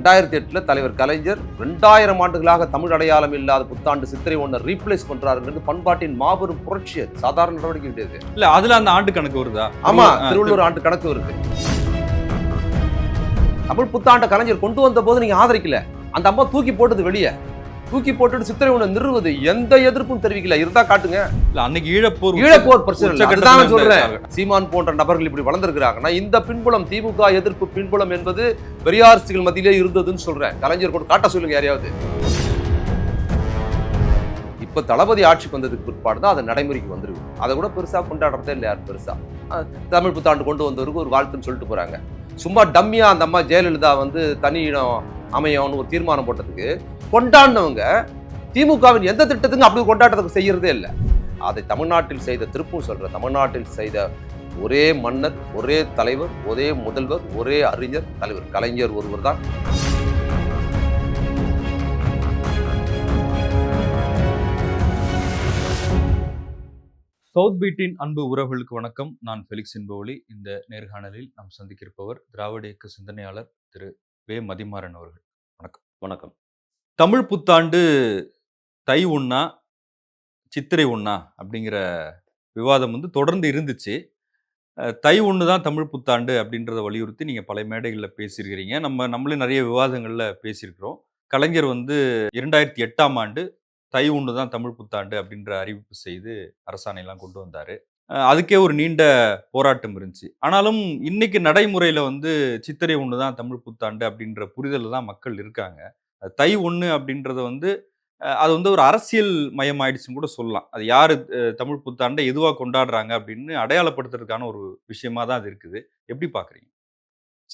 ரெண்டாயிரத்தி எட்டுல தலைவர் கலைஞர் ரெண்டாயிரம் ஆண்டுகளாக தமிழ் அடையாளம் இல்லாத புத்தாண்டு சித்திரை ஒன்றை ரீப்ளேஸ் பண்றாருங்கிறது பண்பாட்டின் மாபெரும் புரட்சி. சாதாரண நடவடிக்கை கிடையாது இல்ல அதுல அந்த ஆண்டு கணக்கு வருதா? ஆமா ஆ, திருவள்ளூர் ஆண்டு கணக்கு வருது தமிழ் புத்தாண்டை கலைஞர் கொண்டு வந்த போது நீங்க ஆதரிக்கல. அந்த அம்மா தூக்கி போட்டது வெளியே. தூக்கி போட்டுட்டு சித்திரை நிறுவது எந்த எதிர்ப்பும் தெரிவிக்கல. இருந்தா காட்டுங்க. இல்ல அன்னைக்கு ஈழப்போர் ஈழப்போர் பிரச்சனை சொல்றேன். சீமான் போன்ற நபர்கள் இப்படி வளர்ந்துருக்கிறாங்கன்னா இந்த பின்புலம் திமுக எதிர்ப்பு பின்புலம் என்பது பெரியார்சிகள் மத்தியிலே இருந்ததுன்னு சொல்றேன். கலைஞர் கொண்டு காட்ட சொல்லுங்க யாரையாவது. இப்ப தளபதி ஆட்சிக்கு வந்ததுக்கு பிற்பாடு தான் அது நடைமுறைக்கு வந்துருக்கு அதை கூட பெருசா கொண்டாடுறதே இல்லை பெருசா. அஹ் தமிழ் புத்தாண்டு கொண்டு வந்தவருக்கு ஒரு வாழ்த்துன்னு சொல்லிட்டு போறாங்க. சும்மா டம்மியா அந்த அம்மா ஜெயலலிதா வந்து தனி இடம் அமையும்னு ஒரு தீர்மானம் போட்டதுக்கு கொண்டாடினவங்க திமுகவின் எந்த திட்டத்துக்கும் அப்படி கொண்டாட்டத்துக்கு செய்யறதே இல்லை. அதை தமிழ்நாட்டில் செய்த திருப்பும் சொல்கிற தமிழ்நாட்டில் செய்த ஒரே மன்னர் ஒரே தலைவர் ஒரே முதல்வர் ஒரே அறிஞர் தலைவர் கலைஞர் ஒருவர் தான். சவுத் பீட்டின் அன்பு உறவுகளுக்கு வணக்கம். நான் ஃபெலிக்ஸ் என்பவழி இந்த நேர்காணலில் நாம் சந்திக்கிருப்பவர் திராவிட இயக்க சிந்தனையாளர் திரு வே மதிமாறன் அவர்கள். வணக்கம். தமிழ் புத்தாண்டு தை ஒண்ணா சித்திரை ஒண்ணா அப்படிங்கிற விவாதம் வந்து தொடர்ந்து இருந்துச்சு. தை ஒன்று தான் தமிழ் புத்தாண்டு அப்படின்றத வலியுறுத்தி நீங்கள் பல மேடைகளில் பேசியிருக்கிறீங்க. நம்ம நம்மளே நிறைய விவாதங்களில் பேசியிருக்கிறோம். கலைஞர் வந்து இரண்டாயிரத்தி எட்டாம் ஆண்டு தை ஒன்று தான் தமிழ் புத்தாண்டு அப்படின்ற அறிவிப்பு செய்து அரசாணையெல்லாம் கொண்டு வந்தார். அதுக்கே ஒரு நீண்ட போராட்டம் இருந்துச்சு. ஆனாலும் இன்னைக்கு நடைமுறையில் வந்து சித்திரை ஒன்று தான் தமிழ் புத்தாண்டு அப்படின்ற புரிதலில் தான் மக்கள் இருக்காங்க. தை ஒன்று அப்படின்றத வந்து அது வந்து ஒரு அரசியல் மயமாயிடுச்சுன்னு கூட சொல்லலாம். அது யார் தமிழ் புத்தாண்டை எதுவாக கொண்டாடுறாங்க அப்படின்னு அடையாளப்படுத்துறதுக்கான ஒரு விஷயமா தான் அது இருக்குது. எப்படி பார்க்குறீங்க?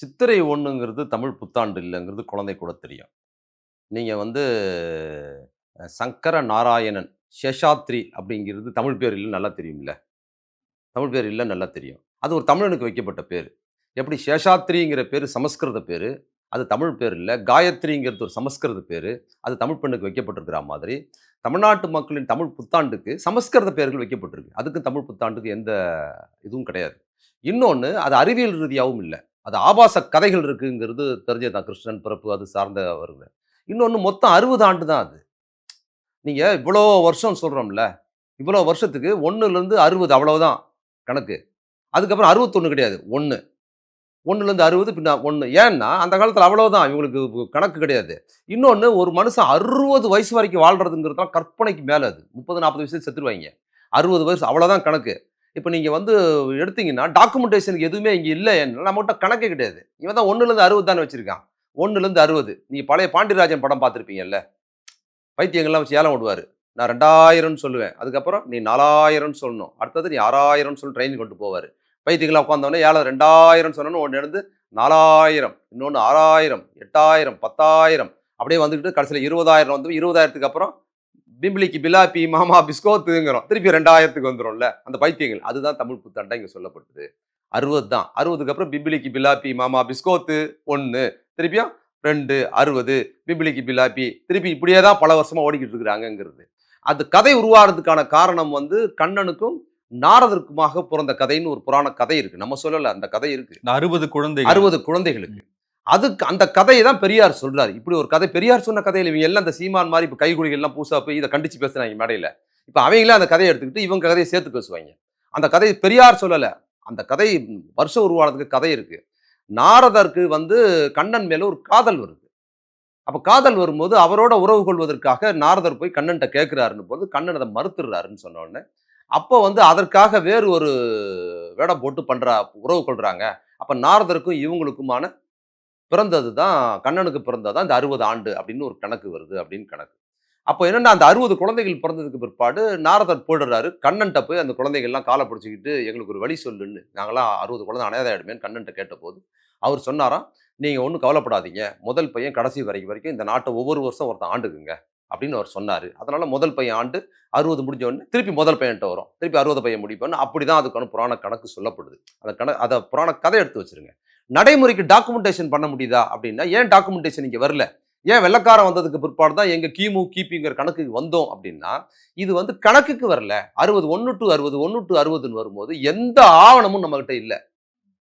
சித்திரை ஒன்றுங்கிறது தமிழ் புத்தாண்டு இல்லைங்கிறது குழந்தை கூட தெரியும். நீங்கள் வந்து சங்கர நாராயணன் சேஷாத்ரி அப்படிங்கிறது தமிழ் பேர் இல்லை நல்லா தெரியும்ல? தமிழ் பேர் இல்லை நல்லா தெரியும். அது ஒரு தமிழனுக்கு வைக்கப்பட்ட பேர். எப்படி சேஷாத்ரிங்கிற பேர் சமஸ்கிருத பேர் அது தமிழ் பேர் இல்லை. காயத்ரிங்கிறது ஒரு சமஸ்கிருத பேர் அது தமிழ் பெண்ணுக்கு வைக்கப்பட்டிருக்கிற மாதிரி. தமிழ்நாட்டு மக்களின் தமிழ் புத்தாண்டுக்கு சமஸ்கிருத பெயர்கள் வைக்கப்பட்டிருக்கு. அதுக்கு தமிழ் புத்தாண்டுக்கு எந்த இதுவும் கிடையாது. இன்னொன்று அது அறிவியல் ரீதியாகவும் இல்லை. அது ஆபாச கதைகள் இருக்குங்கிறது தெரிஞ்சதுதான் கிருஷ்ணன் பிறப்பு அது சார்ந்த வருது இன்னொன்று மொத்தம் அறுபது ஆண்டு தான் அது. நீங்கள் இவ்வளோ வருஷம் சொல்கிறோம்ல இவ்வளோ வருஷத்துக்கு ஒன்றுலேருந்து அறுபது அவ்வளோதான் கணக்கு. அதுக்கப்புறம் அறுபத்தொன்று கிடையாது ஒன்று ஒன்றுலேருந்து அறுபது பின்ன ஒன்று ஏன்னா அந்த காலத்தில் அவ்வளோதான் இவங்களுக்கு கணக்கு கிடையாது. இன்னொன்று ஒரு மனுஷன் அறுபது வயசு வரைக்கும் வாழ்கிறதுங்கிறதுலாம் கற்பனைக்கு மேலே அது. முப்பது நாற்பது வயசு செத்துருவாங்க அறுபது வயசு அவ்வளோதான் கணக்கு. இப்போ நீங்கள் வந்து எடுத்தீங்கன்னா டாக்குமெண்டேஷனுக்கு எதுவுமே இங்கே இல்லை நம்மகிட்ட கணக்கே கிடையாது. இவன் தான் ஒன்றுலேருந்து அறுபது தானே வச்சுருக்கான். ஒன்றுலேருந்து அறுபது. நீங்கள் பழைய பாண்டியராஜன் படம் பார்த்துருப்பீங்கல்ல? பைத்தியங்கள்லாம் வச்சு ஏலம் விடுவார் நான் ரெண்டாயிரம்னு சொல்லுவேன். அதுக்கப்புறம் நீ நாலாயிரம்னு சொல்லணும். அடுத்தது நீ ஆறாயிரம்னு சொல்லி ட்ரெயின் கொண்டு போவார். பைத்தியங்களா உட்காந்தோடனே ஏழை ரெண்டாயிரம் சொன்னோன்னு ஒன்று இருந்து நாலாயிரம் இன்னொன்று ஆறாயிரம் எட்டாயிரம் பத்தாயிரம். அப்படியே வந்துக்கிட்டு கடைசியில் இருபதாயிரம் வந்து இருபதாயிரத்துக்கு அப்புறம் பிம்பிளிக்கு பிலாப்பி மாமா பிஸ்கோத்துங்கிறோம். திருப்பி ரெண்டாயிரத்துக்கு வந்துடும்ல அந்த பைத்தியங்கள். அதுதான் தமிழ் புத்தாண்டா இங்கே சொல்லப்பட்டது. அறுபது தான். அறுபதுக்கு அப்புறம் பிம்பிளிக்கு பிலாப்பி மாமா பிஸ்கோத்து ஒன்று திருப்பியும் ரெண்டு அறுபது. பிம்பிளிக்கு பிலாப்பி திருப்பி இப்படியே தான் பல வருஷமாக ஓடிக்கிட்டு இருக்கிறாங்கங்கிறது. அது கதை உருவாகிறதுக்கான காரணம் வந்து கண்ணனுக்கும் நாரதற்குமாக பிறந்த கதைன்னு ஒரு புராண கதை இருக்கு. நம்ம சொல்லல அந்த கதை இருக்கு. அறுபது குழந்தை அறுபது குழந்தைகளுக்கு. அதுக்கு அந்த கதையை தான் பெரியார் சொல்றாரு. இப்படி ஒரு கதை பெரியார் சொன்ன கதையில இவங்க எல்லாம் இந்த சீமான் மாதிரி இப்போ கைகுலிகள் எல்லாம் பூசா போய் இதை கண்டிச்சு பேசுறாங்க மேடையில. இப்போ அவங்களே அந்த கதையை எடுத்துக்கிட்டு இவங்க கதையை சேர்த்து பேசுவாங்க. அந்த கதை பெரியார் சொல்லல. அந்த கதை வருஷம் உருவானதுக்கு கதை இருக்கு. நாரதருக்கு வந்து கண்ணன் மேல ஒரு காதல் வருது. அப்போ காதல் வரும்போது அவரோட உறவு கொள்வதற்காக நாரதர் போய் கண்ணன்ட்ட கேட்குறாருன்னு போது கண்ணன் அதை மறுத்துடுறாருன்னு சொன்ன உடனே அப்போ வந்து அதற்காக வேறு ஒரு வேடம் போட்டு பண்ணுறா உறவு கொள்கிறாங்க அப்போ நாரதருக்கும் இவங்களுக்குமான பிறந்தது தான் கண்ணனுக்கு பிறந்தது தான் இந்த அறுபது ஆண்டு அப்படின்னு ஒரு கணக்கு வருது அப்படின்னு கணக்கு. அப்போ என்னென்னா அந்த அறுபது குழந்தைகள் பிறந்ததுக்கு பிற்பாடு நாரதர் போயிடுறாரு. கண்ணன்ட்ட போய் அந்த குழந்தைகள்லாம் காலை பிடிச்சிக்கிட்டு எங்களுக்கு ஒரு வழி சொல்லுன்னு. நாங்களாம் அறுபது குழந்தை அனாதையாயிடுமேன்னு கண்ணன்ட்ட கேட்டபோது அவர் சொன்னாராம் நீங்கள் ஒன்றும் கவலைப்படாதீங்க. முதல் பையன் கடைசி வரைக்கும் வரைக்கும் இந்த நாட்டை ஒவ்வொரு வருஷம் ஒருத்தன் ஆண்டுக்குங்க அப்படின்னு அவர் சொன்னார். அதனால் முதல் பையன் ஆண்டு அறுபது முடிஞ்ச உடனே திருப்பி முதல் பையன்ட்ட வரும். திருப்பி அறுபது பையன் முடிப்போன்னு அப்படி தான் அதுக்கான புராண கணக்கு சொல்லப்படுது. அந்த கண அதை புராண கதை எடுத்து வச்சிருங்க. நடைமுறைக்கு டாக்குமெண்டேஷன் பண்ண முடியுதா அப்படின்னா ஏன் டாக்குமெண்டேஷன் இங்கே வரல? ஏன் வெள்ளக்காரன் வந்ததுக்கு பிற்பாடு தான் எங்கள் கிமு கிபிங்கிற கணக்குக்கு வந்தோம் அப்படின்னா இது வந்து கணக்குக்கு வரல. அறுபது ஒன்று டு அறுபது ஒன்று டு அறுபதுன்னு வரும்போது எந்த ஆவணமும் நம்மகிட்ட இல்லை.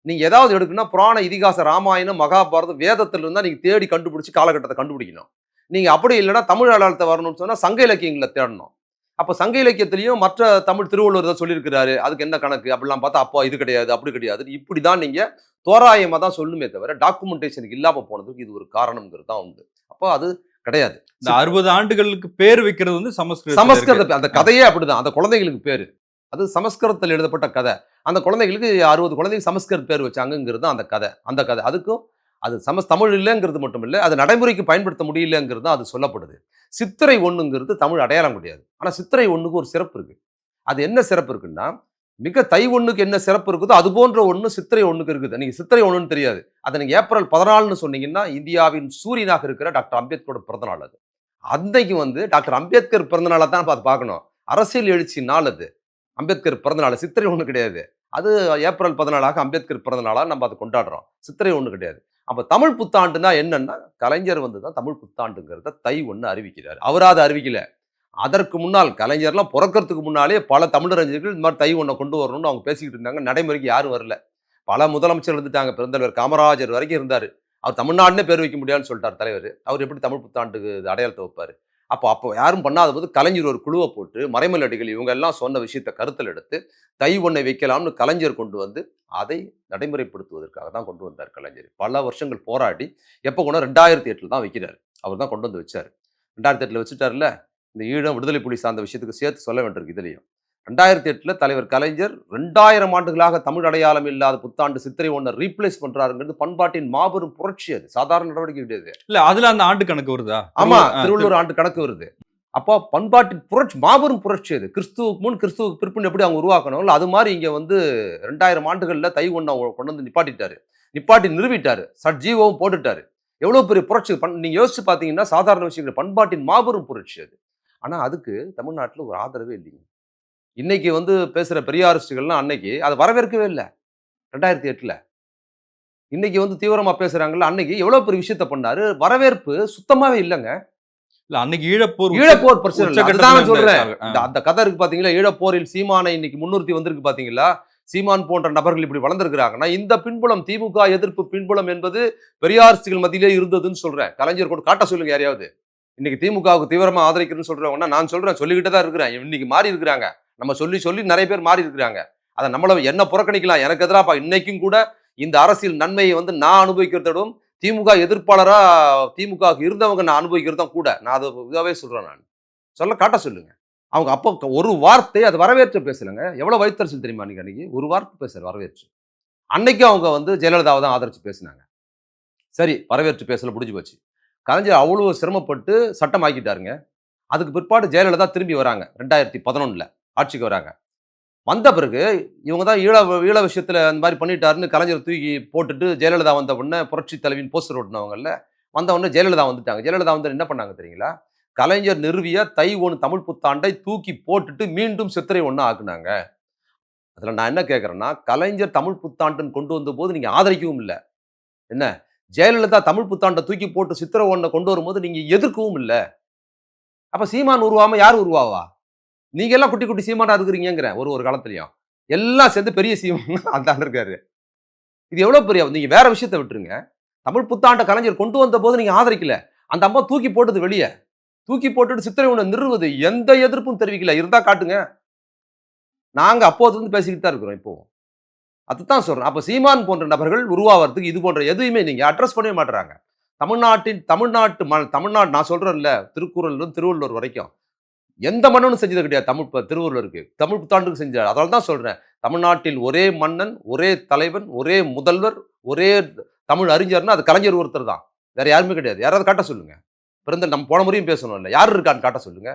நீங்க ஏதாவது எடுக்கணும்னா புராண இதிகாச ராமாயணம் மகாபாரதம் வேதத்துல இருந்தா நீங்க தேடி கண்டுபிடிச்சு காலகட்டத்தை கண்டுபிடிக்கணும். நீங்க அப்படி இல்லைன்னா தமிழ் அடையாளத்தை வரணும்னு சொன்னா சங்க இலக்கியங்களை தேடணும். அப்ப சங்க இலக்கியத்திலையும் மற்ற தமிழ் திருவள்ளுவர் தான் சொல்லியிருக்கிறாரு அதுக்கு என்ன கணக்கு? அப்படிலாம் பார்த்தா அப்போ இது கிடையாது அப்படி கிடையாது இப்படிதான் நீங்க தோராயமா தான் சொல்லுமே தவிர டாக்குமெண்டேஷனுக்கு இல்லாம போனதுக்கு இது ஒரு காரணம்ங்கிறது தான் உண்டு. அப்போ அது கிடையாது. இந்த அறுபது ஆண்டுகளுக்கு பேர் வைக்கிறது வந்து சமஸ்கிருதம் சமஸ்கிருத அந்த கதையே அப்படிதான். அந்த குழந்தைகளுக்கு பேரு. அது சமஸ்கிருதத்தில் எழுதப்பட்ட கதை. அந்த குழந்தைகளுக்கு அறுபது குழந்தைக்கு சமஸ்கிருத பேர் வச்சாங்கங்கிறது தான் அந்த கதை. அந்த கதை. அதுக்கும் அது சமஸ் தமிழ் இல்லைங்கிறது மட்டும் இல்லை அது நடைமுறைக்கு பயன்படுத்த முடியலங்கிறது தான் அது சொல்லப்படுது. சித்திரை ஒன்றுங்கிறது தமிழ் அடையாளம் கிடையாது. ஆனால் சித்திரை ஒன்றுக்கு ஒரு சிறப்பு இருக்குது அது என்ன சிறப்பு இருக்குன்னா மிக தை ஒன்றுக்கு என்ன சிறப்பு இருக்குதோ அது போன்ற ஒன்று சித்திரை ஒன்றுக்கு இருக்குது. நீங்கள் சித்திரை ஒன்றுன்னு தெரியாது. அதை நீங்கள் ஏப்ரல் பதினாலுன்னு சொன்னீங்கன்னா இந்தியாவின் சூரியனாக இருக்கிற டாக்டர் அம்பேத்கரோட பிறந்தநாள் அது. அன்னைக்கு வந்து டாக்டர் அம்பேத்கர் பிறந்தநாளை தான் பார்த்து பார்க்கணும். அரசியல் எழுச்சி நாள் அது. அம்பேத்கர் பிறந்தநாள் சித்திரை ஒன்று கிடையாது. அது ஏப்ரல் பதினாலாக அம்பேத்கர் பிறந்தநாளாக நம்ம அதை கொண்டாடுறோம். சித்திரை ஒன்று கிடையாது. அப்போ தமிழ் புத்தாண்டுனா என்னன்னா கலைஞர் வந்து தான் தமிழ் புத்தாண்டுங்கிறத தை ஒன்று அறிவிக்கிறார். அவராது அறிவிக்கல. அதற்கு முன்னால் கலைஞர்லாம் பிறக்கறதுக்கு முன்னாலே பல தமிழறிஞர்கள் இந்த மாதிரி தை ஒன்றை கொண்டு வரணும்னு அவங்க பேசிக்கிட்டு இருந்தாங்க. நடைமுறைக்கு யாரும் வரல. பல முதலமைச்சர் இருந்துட்டாங்க. பெருந்தலைவர் காமராஜர் வரைக்கும் இருந்தார். அவர் தமிழ்நாடுனே பேர் வைக்க முடியாதுன்னு சொல்லிட்டார் தலைவர். அவர் எப்படி தமிழ் புத்தாண்டுக்கு அடையாளத்தை வைப்பார்? அப்போ அப்போ யாரும் பண்ணாத போது கலைஞர் ஒரு குழுவை போட்டு மறைமலடிகள் இவங்க எல்லாம் சொன்ன விஷயத்தை கருத்தில் எடுத்து தை ஒன்றை வைக்கலாம்னு கலைஞர் கொண்டு வந்து அதை நடைமுறைப்படுத்துவதற்காக தான் கொண்டு வந்தார் கலைஞர். பல வருஷங்கள் போராடி எப்போ கொண்டு ரெண்டாயிரத்தி எட்டில் தான் வைக்கிறார். அவர் தான் கொண்டு வந்து வச்சார். ரெண்டாயிரத்தி எட்டில் வச்சுட்டார்ல இந்த ஈழம் விடுதலை புலி சார்ந்த விஷயத்துக்கு சேர்த்து சொல்ல வேண்டியிருக்கு இதுலையும். ரெண்டாயிரத்தி எட்டில் தலைவர் கலைஞர் ரெண்டாயிரம் ஆண்டுகளாக தமிழ் அடையாளம் இல்லாத புத்தாண்டு சித்திரை ஒன்றை ரீப்ளேஸ் பண்றாருங்கிறது பண்பாட்டின் மாபெரும் புரட்சி அது. சாதாரண நடவடிக்கை கிடையாது இல்ல அதுல அந்த ஆண்டு கணக்கு வருதா? ஆமா திருவள்ளுவர் ஆண்டு கணக்கு வருது. அப்போ பண்பாட்டின் புரட்சி மாபெரும் புரட்சி அது. கிறிஸ்துவுக்கு முன் கிறிஸ்துவுக்கு பிற்பு எப்படி அவங்க உருவாக்கணும்? இல்ல அது மாதிரி இங்க வந்து ரெண்டாயிரம் ஆண்டுகள்ல தை அவங்க கொண்டு வந்து நிப்பாட்டிட்டாரு. நிப்பாட்டி நிறுவிட்டாரு. சட்ஜீவவும் போட்டுட்டாரு. எவ்வளவு பெரிய புரட்சி பண் நீங்க யோசிச்சு பாத்தீங்கன்னா சாதாரண விஷயங்கள் பண்பாட்டின் மாபெரும் புரட்சி அது. ஆனா அதுக்கு தமிழ்நாட்டுல ஒரு ஆதரவே இல்லைங்க. இன்னைக்கு வந்து பேசுற பெரியாரிஸ்டுகள்லாம் அன்னைக்கு அதை வரவேற்கவே இல்லை. ரெண்டாயிரத்தி எட்டுல. இன்னைக்கு வந்து தீவிரமா பேசுறாங்கல்ல அன்னைக்கு எவ்வளவு பெரிய விஷயத்த பண்ணாரு? வரவேற்பு சுத்தமாவே இல்லைங்க. இல்ல அன்னைக்கு ஈழப்போர் ஈழப்போர் பிரச்சனை அதுதான் சொல்றேன். அந்த கதை இருக்கு பாத்தீங்களா? ஈழப்போரில் சீமானை இன்னைக்கு முன்னிறுத்தி வந்திருக்கு பாத்தீங்களா? சீமான் போன்ற நபர்கள் இப்படி வளர்ந்துருக்கிறாங்கன்னா இந்த பின்புலம் திமுக எதிர்ப்பு பின்புலம் என்பது பெரியாரிஸ்டுகள் மத்தியிலே இருந்ததுன்னு சொல்றேன். கலைஞர் கூட காட்ட சொல்லுங்க யாரையாவது. இன்னைக்கு திமுகவுக்கு தீவிரமா ஆதரிக்கிறேன்னு சொல்றவங்கன்னா நான் சொல்றேன் சொல்லிக்கிட்டே தான் இருக்கிறேன். இன்னைக்கு மாறி இருக்கிறாங்க. நம்ம சொல்லி சொல்லி நிறைய பேர் மாறி இருக்கிறாங்க. அதை நம்மள என்ன புறக்கணிக்கலாம்? எனக்கு எதிராப்பா இன்னைக்கும் கூட இந்த அரசியல் நன்மையை வந்து நான் அனுபவிக்கிறதோடும் திமுக எதிர்ப்பாளராக திமுக இருந்தவங்க நான் அனுபவிக்கிறதும் கூட நான் அதை இதாகவே சொல்கிறேன் நான். சொல்ல காட்ட சொல்லுங்க. அவங்க அப்போ ஒரு வார்த்தை அது வரவேற்று பேசலைங்க. எவ்வளோ வைத்தறிச்சல் தெரியுமா அன்னைக்கு அன்னைக்கு? ஒரு வார்த்தை பேசுகிற வரவேற்று. அன்னைக்கு அவங்க வந்து ஜெயலலிதாவை தான் ஆதரித்து பேசினாங்க. சரி வரவேற்று பேசல முடிஞ்சு போச்சு. கலைஞர் அவ்வளோ சிரமப்பட்டு சட்டம் ஆக்கிட்டாருங்க. அதுக்கு பிற்பாடு ஜெயலலிதா திரும்பி வராங்க ரெண்டாயிரத்தி பதினொன்றில் ஆட்சிக்கு வராங்க. வந்த பிறகு இவங்க தான் ஈழ ஈழ விஷயத்தில் அந்த மாதிரி பண்ணிட்டாருன்னு கலைஞர் தூக்கி போட்டுட்டு ஜெயலலிதா வந்த உடனே புரட்சி தலைவின் போஸ்டர் ஓட்டினவங்கல்ல வந்த உடனே ஜெயலலிதா வந்துட்டாங்க. ஜெயலலிதா வந்து என்ன பண்ணாங்க தெரியுங்களா? கலைஞர் நிறுவிய தை ஒன்று தமிழ் புத்தாண்டை தூக்கி போட்டுட்டு மீண்டும் சித்திரை ஒன்று ஆக்குனாங்க. அதில் நான் என்ன கேட்குறேன்னா கலைஞர் தமிழ் புத்தாண்டுன்னு கொண்டு வந்த போது நீங்கள் ஆதரிக்கவும் இல்லை. என்ன? ஜெயலலிதா தமிழ் புத்தாண்டை தூக்கி போட்டு சித்திரை ஒன்றை கொண்டு வரும்போது நீங்கள் எதிர்க்கவும் இல்லை. அப்போ சீமான் உருவாமல் யார் உருவாவா? நீங்க எல்லாம் குட்டி குட்டி சீமாண்டா இருக்கிறீங்கிற ஒரு ஒரு காலத்துலயும். எல்லாம் சேர்ந்து பெரிய சீமான் அந்த இருக்காரு. இது எவ்வளவு பெரிய நீங்க வேற விஷயத்த விட்டுருங்க. தமிழ் புத்தாண்ட கலைஞர் கொண்டு வந்த போது நீங்க ஆதரிக்கல. அந்த அம்மா தூக்கி போட்டது வெளியே. தூக்கி போட்டுட்டு சித்திரை ஒண்ணு நிறுவுது. எந்த எதிர்ப்பும் தெரிவிக்கல. இருந்தா காட்டுங்க. நாங்க அப்போது இருந்து பேசிக்கிட்டு தான் இருக்கிறோம் இப்போ அதுதான் சொல்றேன். அப்ப சீமான் போன்ற நபர்கள் உருவாவதுக்கு இது போன்ற எதுவுமே நீங்க அட்ரஸ் பண்ணவே மாட்டுறாங்க தமிழ்நாட்டின் தமிழ்நாட்டு ம தமிழ்நாடு நான் சொல்றேன்ல திருக்குறள் திருவள்ளுவர் வரைக்கும். எந்த மன்னனும் செஞ்சது கிடையாது. தமிழ் திருவூரில் இருக்குது தமிழ் புத்தாண்டுக்கு செஞ்சார். அதனால தான் சொல்கிறேன் தமிழ்நாட்டில் ஒரே மன்னன் ஒரே தலைவன் ஒரே முதல்வர் ஒரே தமிழ் அறிஞர்னா அது கலைஞர் ஒருத்தர் தான். வேற யாருமே கிடையாது. யாராவது காட்ட சொல்லுங்க. பிறந்த நம்ம போன முறையும் பேசணும் இல்லை. யார் இருக்கான்னு காட்ட சொல்லுங்க.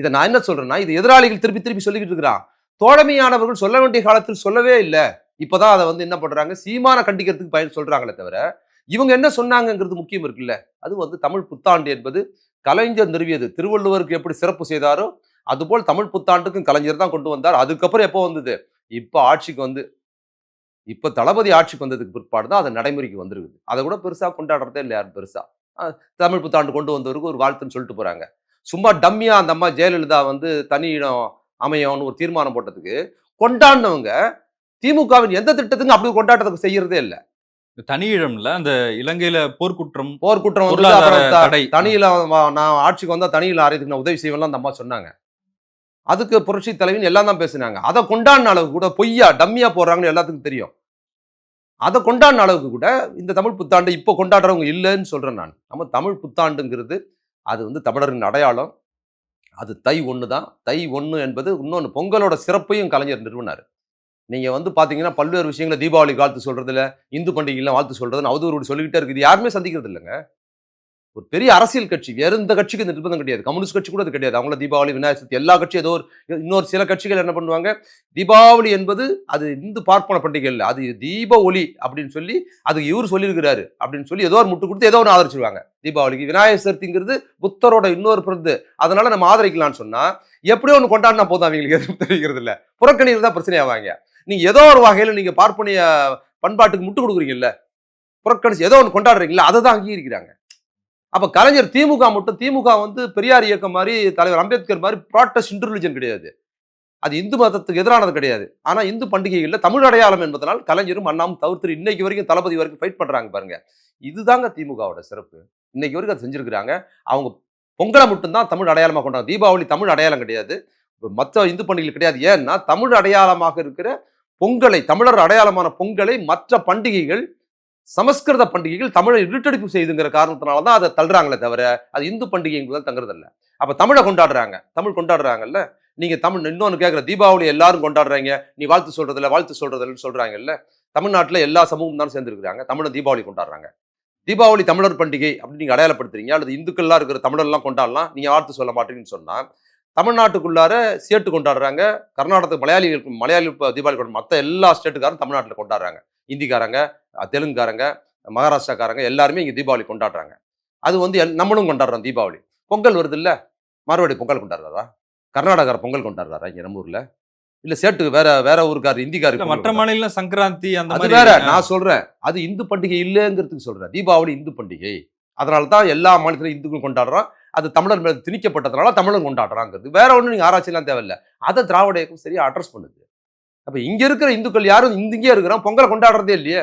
இதை நான் என்ன சொல்றேன்னா இது எதிராளிகள் திருப்பி திருப்பி சொல்லிக்கிட்டு இருக்கிறான். தோழமையானவர்கள் சொல்ல வேண்டிய காலத்தில் சொல்லவே இல்லை. இப்பதான் அதை வந்து என்ன பண்றாங்க? சீமான கண்டிக்கிறதுக்கு பயன் சொல்றாங்களே தவிர இவங்க என்ன சொன்னாங்கங்கிறது முக்கியம் இருக்குல்ல. அது வந்து தமிழ் புத்தாண்டு என்பது கலைஞர் நிறுவியது. திருவள்ளுவருக்கு எப்படி சிறப்பு செய்தாரோ அதுபோல் தமிழ் புத்தாண்டுக்கும் கலைஞர் தான் கொண்டு வந்தார். அதுக்கப்புறம் எப்போ வந்தது? இப்போ ஆட்சிக்கு வந்து இப்போ தளபதி ஆட்சிக்கு வந்ததுக்கு பிற்பாடு தான் அது நடைமுறைக்கு வந்திருக்குது. அதை கூட பெருசாக கொண்டாடுறதே இல்லை யாரும் பெருசாக தமிழ் புத்தாண்டு கொண்டு வந்தவருக்கு ஒரு வாழ்த்துன்னு சொல்லிட்டு போகிறாங்க சும்மா டம்மியாக அந்த அம்மா ஜெயலலிதா வந்து தனி இடம் அமையும்னு ஒரு தீர்மானம் போட்டதுக்கு கொண்டாடினவங்க திமுகவின் எந்த திட்டத்துக்கும் அப்படி கொண்டாட்டத்துக்கு செய்யறதே இல்லை. தனியிடம்ல அந்த இலங்கையில போர்க்குற்றம் போர்க்குற்றம் வந்து. தனியில நான் ஆட்சிக்கு வந்தா தனியில ஆரியத்துக்கு நான் உதவி செய்வேன்லாம் அந்த அம்மா சொன்னாங்க. அதுக்கு புரட்சி தலைவின் எல்லாம் தான் பேசுனாங்க. அதை கொண்டாடின அளவுக்கு கூட பொய்யா டம்மியா போடுறாங்கன்னு எல்லாத்துக்கும் தெரியும். அதை கொண்டாடின அளவுக்கு கூட இந்த தமிழ் புத்தாண்டு இப்போ கொண்டாடுறவங்க இல்லைன்னு சொல்றேன் நான். நம்ம தமிழ் புத்தாண்டுங்கிறது அது வந்து தமிழரின் அடையாளம். அது தை ஒன்று தான் தை ஒன்று என்பது இன்னொன்று பொங்கலோட சிறப்பையும் கலைஞர் நிறுவனார். நீங்கள் வந்து பார்த்தீங்கன்னா பல்வேறு விஷயங்களை தீபாவளி வாழ்த்து சொல்கிறதுல இந்து பண்டிகைலாம் வாழ்த்து சொல்கிறதுன்னு அவதூறு சொல்லிக்கிட்டே இருக்குது. யாருமே சந்திக்கிறது இல்லைங்க. ஒரு பெரிய அரசியல் கட்சி வேறு எந்த கட்சிக்கு இந்த நிர்பந்தம் கிடையாது. கம்யூனிஸ்ட் கட்சி கூட அது கிடையாது. அவங்கள தீபாவளி விநாயகர் சதுர்த்தி எல்லா கட்சியும் ஏதோ ஒரு இன்னொரு சில கட்சிகள் என்ன பண்ணுவாங்க? தீபாவளி என்பது அது இந்து பார்ப்பன பண்டிகை இல்லை. அது தீப ஒளி அப்படின்னு சொல்லி அது இவர் சொல்லியிருக்கிறாரு அப்படின்னு சொல்லி ஏதோ ஒரு முட்டு கொடுத்து ஏதோ ஒன்று ஆதரிச்சிருவாங்க. தீபாவளிக்கு விநாயகர் சதுர்த்திங்கிறது புத்தரோட இன்னொரு பிறந்து. அதனால நம்ம ஆதரிக்கலாம்னு சொன்னால் எப்படியோ ஒன்று கொண்டாடினா போதும் அவங்களுக்கு எதுவும் தெரிகிறது இல்லை புறக்கணிகள் தான் பிரச்சனையாவாங்க. நீங்கள் ஏதோ ஒரு வகையில் நீங்கள் பார்ப்பனிய பண்பாட்டுக்கு முட்டு கொடுக்குறீங்கல்ல புறக்கணிச்சு ஏதோ ஒன்று கொண்டாடுறீங்களா அதை தான் அங்கீகரிக்கிறாங்க. அப்போ கலைஞர் திமுக மட்டும் திமுக வந்து பெரியார் இயக்கம் மாதிரி தலைவர் அம்பேத்கர் மாதிரி ப்ராட்டஸ்ட் இன்டர்லிஜன் கிடையாது. அது இந்து மதத்துக்கு எதிரானது கிடையாது. ஆனால் இந்து பண்டிகைகளில் தமிழ் அடையாளம் என்பதனால் கலைஞரும் அண்ணாமும் தவிர்த்து இன்னைக்கு வரைக்கும் தளபதி வரைக்கும் ஃபைட் பண்ணுறாங்க பாருங்க. இதுதாங்க திமுகவோட சிறப்பு. இன்னைக்கு வரைக்கும் அதை செஞ்சுருக்கிறாங்க. அவங்க பொங்கலை மட்டும்தான் தமிழ் அடையாளமாக கொண்டாங்க தீபாவளி தமிழ் அடையாளம் கிடையாது. மற்ற இந்து பண்டிகைகள் கிடையாது. ஏன்னா தமிழ் அடையாளமாக இருக்கிற பொங்கலை தமிழர் அடையாளமான பொங்கலை மற்ற பண்டிகைகள் சமஸ்கிருத பண்டிகைகள் தமிழை இருட்டடிப்பு செய்துங்கிற காரணத்தினால தான் அதை தள்ளுறாங்களே தவிர அது இந்து பண்டிகை தங்குறதில்ல. அப்போ தமிழை கொண்டாடுறாங்க. தமிழ் கொண்டாடுறாங்கல்ல? நீங்கள் தமிழ் இன்னொன்று கேட்குற தீபாவளி எல்லாரும் கொண்டாடுறாங்க. நீ வாழ்த்து சொல்கிறதில்ல வாழ்த்து சொல்கிறதில்லன்னு சொல்கிறாங்கல்ல தமிழ்நாட்டில் எல்லா சமூகம் தான் சேர்ந்துருக்குறாங்க. தமிழை தீபாவளி கொண்டாடுறாங்க. தீபாவளி தமிழர் பண்டிகை அப்படின்னு நீங்கள் அடையாளப்படுத்துறீங்க. அல்லது இந்துக்கள்லாம் இருக்கிற தமிழர்லாம் கொண்டாடலாம். நீங்கள் வாழ்த்து சொல்ல மாட்டீங்கன்னு சொன்னால் தமிழ்நாட்டுக்குள்ளார சேட்டு கொண்டாடுறாங்க. கர்நாடகத்துக்கு மலையாளிகளுக்கு மலையாளி தீபாவளி கொண்டாடு மற்ற எல்லா ஸ்டேட்டுக்காரும் தமிழ்நாட்டில் கொண்டாடுறாங்க. இந்திக்காரங்க தெலுங்குக்காரங்க மகாராஷ்டிராக்காரங்க எல்லாருமே இங்கே தீபாவளி கொண்டாடுறாங்க. அது வந்து நம்மளும் கொண்டாடுறோம் தீபாவளி. பொங்கல் வருது இல்ல மறுபடி பொங்கல் கொண்டாடுறாரா? கர்நாடகார பொங்கல் கொண்டாடுறாரா இங்க நம்ம ஊர்ல? இல்ல சேட்டுக்கு வேற வேற ஊருக்கார் இந்திக்காரு மற்ற மாநில சங்கராந்தி அந்த அது வேற நான் சொல்றேன். அது இந்து பண்டிகை இல்லைங்கிறதுக்கு சொல்றேன். தீபாவளி இந்து பண்டிகை. அதனால தான் எல்லா மாநிலத்திலும் இந்துக்கள் கொண்டாடுறோம். அது தமிழர் மேலே திணிக்கப்பட்டதுனால தமிழன் கொண்டாடுறாங்கிறது. வேற ஒன்றும் நீங்கள் ஆராய்ச்சிலாம் தேவையில்லை. அதை திராவிட இயக்கம் சரியாக அட்ரஸ் பண்ணுது. அப்போ இங்கே இருக்கிற இந்துக்கள் யாரும் இங்கே இருக்கிறோம் பொங்கலை கொண்டாடுறதே இல்லையே.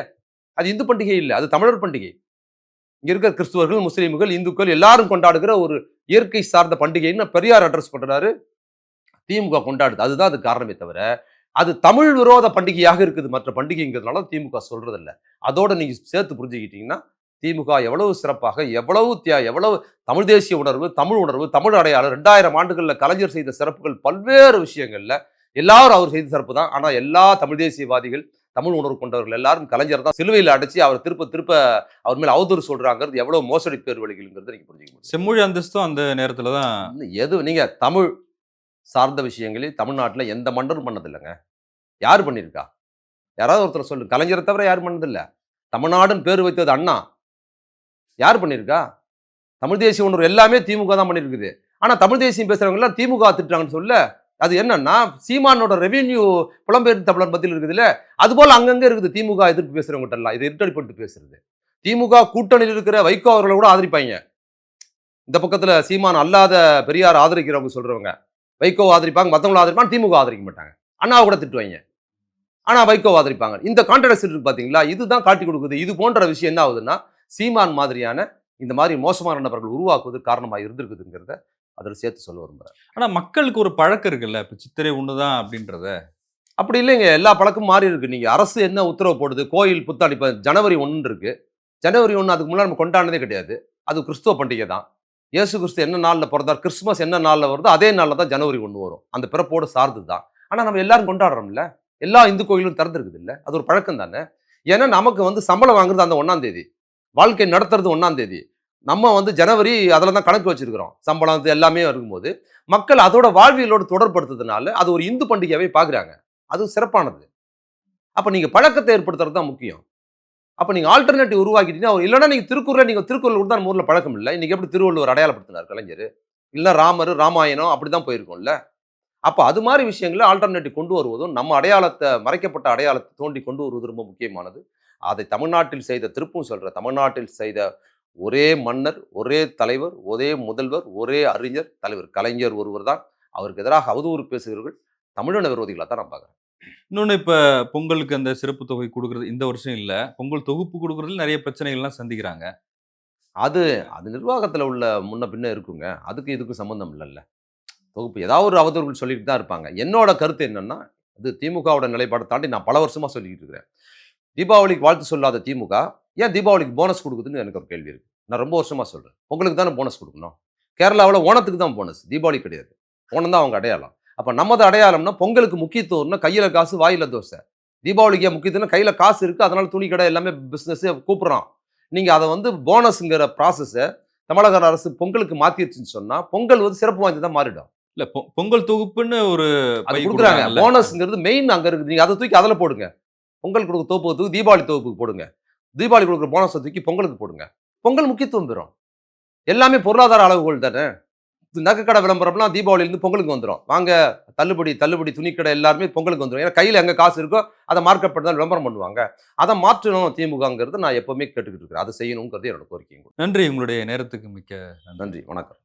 அது இந்து பண்டிகை இல்லை. அது தமிழர் பண்டிகை. இங்கே இருக்கிற கிறிஸ்துவர்கள் முஸ்லீம்கள் இந்துக்கள் எல்லாரும் கொண்டாடுகிற ஒரு இயற்கை சார்ந்த பண்டிகைன்னு பெரியார் அட்ரஸ் பண்ணுறாரு திமுக கொண்டாடுது. அதுதான் அது காரணமே தவிர அது தமிழ் விரோத பண்டிகையாக இருக்குது. மற்ற பண்டிகைங்கிறதுனால திமுக சொல்றதில்ல. அதோட நீங்க சேர்த்து புரிஞ்சுக்கிட்டீங்கன்னா திமுக எவ்வளவு சிறப்பாக எவ்வளவு தியா எவ்வளவு தமிழ் தேசிய உணர்வு தமிழ் உணர்வு தமிழ் அடையாளம் ரெண்டாயிரம் ஆண்டுகள்ல கலைஞர் செய்த சிறப்புகள் பல்வேறு விஷயங்கள்ல எல்லாரும் அவர் செய்த சிறப்பு தான். ஆனா எல்லா தமிழ் தேசியவாதிகள் தமிழ் உணர்வு கொண்டவர்கள் எல்லாரும் கலைஞர் தான் சிலுவையில் அடிச்சு அவர் திருப்ப திருப்ப அவர் மேல அவதூறு சொல்றாங்கிறது எவ்வளவு மோசடி பேர் வழிகள்ங்கிறது நீங்க புரிஞ்சுக்க முடியும் செம்மொழி அந்தஸ்தும் அந்த நேரத்துல தான் எது நீங்க தமிழ் சார்ந்த விஷயங்களில் தமிழ்நாட்டுல எந்த மன்னரும் பண்ணதில்லைங்க. யார் பண்ணியிருக்கா யாராவது ஒருத்தர் சொல்லு கலைஞரை தவிர யாரும் பண்ணதில்லை. தமிழ்நாடுன்னு பேர் வைத்தது அண்ணா. யார் பண்ணியிருக்கா? தமிழ் தேசிய உணர்வு எல்லாமே திமுக தான் பண்ணியிருக்குது. ஆனால் தமிழ் தேசியம் பேசுறவங்க திமுக திட்டுறாங்கன்னு சொல்ல அது என்னன்னா சீமானோட ரெவென்யூ புலம்பெயர்ந்து தமிழர் மத்தியில் இருக்குதுல்ல அதுபோல் அங்கங்கே இருக்குது திமுக எதிர்ப்பு பேசுறவங்ககிட்ட எல்லாம். இது இருட்டடிப்பட்டு பேசுறது. திமுக கூட்டணியில் இருக்கிற வைகோ அவர்களை கூட ஆதரிப்பாங்க. இந்த பக்கத்தில் சீமான் அல்லாத பெரியார் ஆதரிக்கிறவங்க சொல்கிறவங்க வைகோ ஆதரிப்பாங்க மற்றவங்களும் ஆதரிப்பாங்க திமுக ஆதரிக்க மாட்டாங்க. அண்ணாவை கூட திட்டுவாங்க ஆனால் வைகோ ஆதரிப்பாங்க. இந்த கான்ட்ரடக்ஷன் பார்த்தீங்களா இதுதான் காட்டி கொடுக்குது. இது போன்ற விஷயம் என்ன ஆகுதுன்னா சீமான் மாதிரியான இந்த மாதிரி மோசமான நபர்கள் உருவாக்குவது காரணமாக இருந்திருக்குதுங்கிறத அதில் சேர்த்து சொல்ல விரும்புறேன். ஆனா மக்களுக்கு ஒரு பழக்கம் இருக்குல்ல? இப்ப சித்திரை ஒண்ணுதான் அப்படின்றத. அப்படி இல்லைங்க. எல்லா பழக்கமும் மாறி இருக்கு. நீங்க அரசு என்ன உத்தரவு போடுது? கோயில் புத்தாண்டு இப்போ ஜனவரி ஒன்று இருக்கு. ஜனவரி ஒன்று அதுக்கு முன்னாடி நம்ம கொண்டாடினதே கிடையாது. அது கிறிஸ்துவ பண்டிகை தான். இயேசு கிறிஸ்து என்ன நாளில் பிறந்தார்? கிறிஸ்மஸ் என்ன நாளில் வருதோ அதே நாளில் தான் ஜனவரி ஒன்று வரும். அந்த பிறப்போடு சார்ந்து தான். ஆனால் நம்ம எல்லாரும் கொண்டாடுறோம்ல? எல்லா இந்து கோயிலும் திறந்துருக்குது இல்லை? அது ஒரு பழக்கம் தானே? ஏன்னா நமக்கு வந்து சம்பளம் வாங்குறது அந்த ஒன்றாம் தேதி. வாழ்க்கை நடத்துறது ஒன்றாம் தேதி. நம்ம வந்து ஜனவரி அதில் தான் கணக்கு வச்சிருக்கிறோம். சம்பளம் இது எல்லாமே இருக்கும்போது. மக்கள் அதோட வாழ்வியலோடு தொடர்படுத்துறதுனால அது ஒரு இந்து பண்டிகையாகவே பார்க்குறாங்க அது சிறப்பானது. அப்போ நீங்கள் பழக்கத்தை ஏற்படுத்துறது தான் முக்கியம். அப்போ நீங்கள் ஆல்டர்னேட்டிவ் உருவாக்கிட்டீங்கன்னா ஒரு இல்லைன்னா நீங்கள் திருக்குறள் நீங்கள் திருக்குறள் தான் ஊரில் பழக்கம் இல்லை. இன்னைக்கு எப்படி திருவள்ளுவர் அடையாளப்படுத்தினார் கலைஞர்? இல்லை ராமர் ராமாயணம் அப்படி தான் போயிருக்கோம்ல. அப்போ அது மாதிரி விஷயங்களை ஆல்டர்னேட்டிவ் கொண்டு வருவதும் நம்ம அடையாளத்தை மறைக்கப்பட்ட அடையாளத்தை தோண்டி கொண்டு வருவது ரொம்ப முக்கியமானது. அதை தமிழ்நாட்டில் செய்த திருப்பும் சொல்ற தமிழ்நாட்டில் செய்த ஒரே மன்னர் ஒரே தலைவர் ஒரே முதல்வர் ஒரே அறிஞர் தலைவர் கலைஞர் ஒருவர் தான். அவருக்கு எதிராக அவதூறு பேசுகிறவர்கள் தமிழின விரோதிகளாக தான் நான் பார்க்குறேன். இன்னொன்று இப்போ பொங்கலுக்கு அந்த சிறப்பு தொகை கொடுக்குறது இந்த வருஷம் இல்லை. பொங்கல் தொகுப்பு கொடுக்குறதுல நிறைய பிரச்சனைகள்லாம் சந்திக்கிறாங்க. அது அது நிர்வாகத்தில் உள்ள முன்ன பின்ன இருக்குங்க. அதுக்கு இதுக்கும் சம்மந்தம் இல்லைல்ல. தொகுப்பு ஏதாவது ஒரு அவதூறுகள் சொல்லிட்டு தான் இருப்பாங்க. என்னோட கருத்து என்னன்னா இது திமுகவோட நிலைப்பாடை தாண்டி நான் பல வருஷமா சொல்லிக்கிட்டு இருக்கிறேன். தீபாவளிக்கு வாழ்த்து சொல்லாத திமுக ஏன் தீபாவளிக்கு போனஸ் கொடுக்குதுன்னு எனக்கு ஒரு கேள்வி இருக்கு. நான் ரொம்ப வருஷமா சொல்றேன். உங்களுக்கு தானே போனஸ் கொடுக்கணும்? கேரளாவில் ஓணத்துக்கு தான் போனஸ் தீபாவளி கிடையாது. ஓணம் தான் அவங்க அடையாளம். அப்போ நமது அடையாளம்னா பொங்கலுக்கு முக்கியத்துவம்னா கையில் காசு வாயில தோசை. தீபாவளிக்கு ஏன் முக்கியத்துவம்னா கையில் காசு இருக்குது அதனால துணி கடை எல்லாமே பிஸ்னஸ் கூப்பிட்றான். நீங்கள் அதை வந்து போனஸுங்கிற ப்ராசஸை தமிழக அரசு பொங்கலுக்கு மாற்றிடுச்சுன்னு சொன்னால் பொங்கல் வந்து சிறப்பு வாய்ந்ததாக மாறிடும். இல்லை பொங்கல் தொகுப்புன்னு ஒரு அது பை கொடுக்குறாங்க. போனஸ்ங்கிறது மெயின் அங்கே இருக்குது நீங்கள் அதை தூக்கி அதில் போடுங்க. பொங்கல் கொடுக்க தோப்புக்கு தீபாவளி தோப்புக்கு போடுங்க. தீபாவளி கொடுக்குற போனஸை தூக்கி பொங்கலுக்கு போடுங்க. பொங்கல் முக்கியத்துவம் பெறும் எல்லாமே பொருளாதார அளவுகோல் தானே? நகைக்கடை விளம்பரம்லாம் தீபாவளியிலேருந்து பொங்கலுக்கு வந்துடும் வாங்க தள்ளுபடி தள்ளுபடி துணிக்கடை எல்லாருமே பொங்கலுக்கு வந்துடும் ஏன்னா கையில் எங்கே காசு இருக்கோ அதை மார்க்கெட் பண்ணி தான் விளம்பரம் பண்ணுவாங்க. அதை மாற்றணும் திமுகங்கிறது நான் எப்பவுமே கேட்டுக்கிட்டு இருக்கிறேன். அதை செய்யணுங்கிறது என்னோட கோரிக்கை நன்றி. உங்களுடைய நேரத்துக்கு மிக்க நன்றி. வணக்கம்.